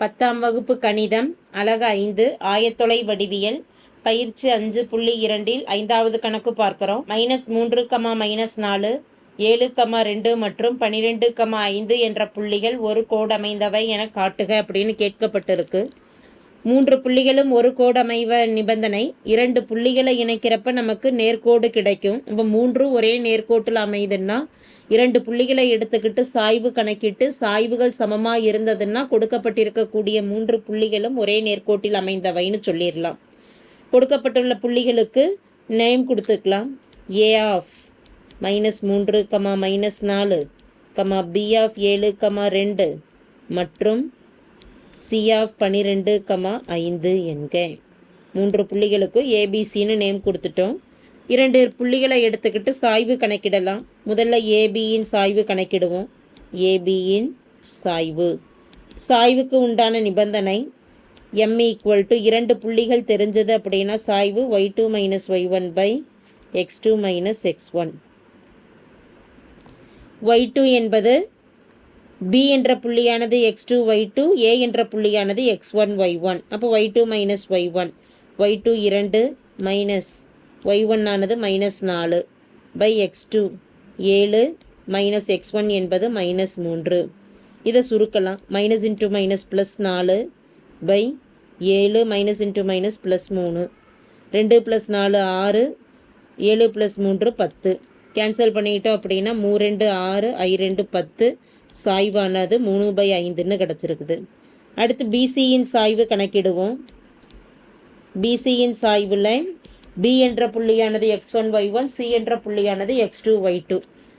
பத்தாம் வகுப்பு கணிதம் அழகு ஐந்து ஆயத்தொலை வடிவியல் பயிற்சி அஞ்சு புள்ளி இரண்டில் ஐந்தாவது கணக்கு பார்க்கிறோம். மைனஸ் மூன்று கமா மைனஸ் நாலு ஏழு கமா ரெண்டு மற்றும் பனிரெண்டு கமா ஐந்து என்ற புள்ளிகள் ஒரு கோடமைந்தவை என காட்டுக அப்படின்னு கேட்கப்பட்டிருக்கு. மூன்று புள்ளிகளும் ஒரு கோடமைவ நிபந்தனை. இரண்டு புள்ளிகளை இணைக்கிறப்ப நமக்கு நேர்கோடு கிடைக்கும். இப்போ மூன்று ஒரே நேர்கோட்டில் அமையுதுன்னா இரண்டு புள்ளிகளை எடுத்துக்கிட்டு சாய்வு கணக்கிட்டு சாய்வுகள் சமமாக இருந்ததுன்னா கொடுக்கப்பட்டிருக்கக்கூடிய மூன்று புள்ளிகளும் ஒரே நேர்கோட்டில் அமைந்தவைன்னு சொல்லிடலாம். கொடுக்கப்பட்டுள்ள புள்ளிகளுக்கு நேம் கொடுத்துக்கலாம். ஏ ஆஃப் மைனஸ் மூன்று கமா மைனஸ் நாலு கமா பி ஆஃப் ஏழு கமா ரெண்டு மற்றும் சி ஆஃப் பன்னிரெண்டு கமா ஐந்து என்க. மூன்று புள்ளிகளுக்கு ஏபிசின்னு நேம் கொடுத்துட்டோம். இரண்டு புள்ளிகளை எடுத்துக்கிட்டு சாய்வு கணக்கிடலாம். முதல்ல ஏபியின் சாய்வு கணக்கிடுவோம். ஏபியின் சாய்வு. சாய்வுக்கு உண்டான நிபந்தனை எம் ஈக்குவல் டு இரண்டு புள்ளிகள் தெரிஞ்சது அப்படின்னா சாய்வு y two minus y one by x two minus x one y two என்பது பி என்ற புள்ளியானது x two y two A என்ற புள்ளியானது எக்ஸ் ஒன் ஒய் ஒன் அப்போ y two minus y one y two இரண்டு மைனஸ் ஒய் ஒன் ஆனது minus நாலு by x two ஏழு மைனஸ் எக்ஸ் ஒன் என்பது மைனஸ் மூன்று. இதை சுருக்கலாம். மைனஸ் இன்ட்டு மைனஸ் ப்ளஸ் நாலு பை ஏழு மைனஸ் இன்ட்டு மைனஸ் ப்ளஸ் மூணு. ரெண்டு ப்ளஸ் நாலு ஆறு ஏழு ப்ளஸ் மூன்று பத்து. கேன்சல் பண்ணிக்கிட்டோம் அப்படின்னா மூ ரெண்டு ஆறு ஐ ரெண்டு பத்து. சாய்வானது மூணு பை ஐந்துன்னு கிடச்சிருக்குது. அடுத்து பிசியின் சாய்வு கணக்கிடுவோம். பிசியின் சாய்வில் பி என்ற புள்ளியானது x one y one C என்ற புள்ளியானது எக்ஸ் டூ ஒய் டூ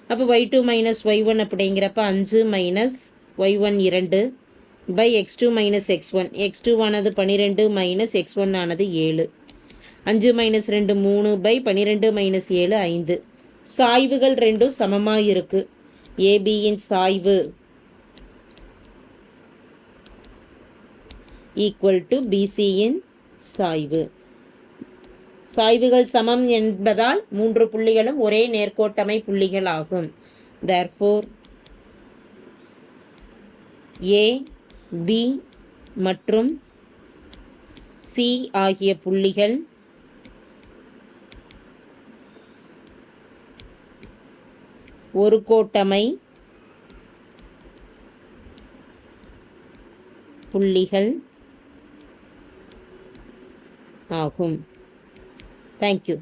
அப்போ y two minus y one அப்படிங்கிறப்ப அஞ்சு மைனஸ் ஒய் ஒன் இரண்டு by x two minus x one x two ஆனது பன்னிரெண்டு மைனஸ் எக்ஸ் ஒன் ஆனது ஏழு. அஞ்சு மைனஸ் ரெண்டு மூணு பை பன்னிரெண்டு மைனஸ் ஏழு ஐந்து. சாய்வுகள் ரெண்டும் சமமாக இருக்குது ஏபியின் சாய்வு ஈக்குவல் டு பிசியின் சாய்வு. சாய்வுகள் சமம் என்பதால் மூன்று புள்ளிகளும் ஒரே நேர்கோட்டமை புள்ளிகள் ஆகும் ஏ பி மற்றும் சி ஆகிய புள்ளிகள் ஒரு கோட்டமை புள்ளிகள் ஆகும். தேங்க்யூ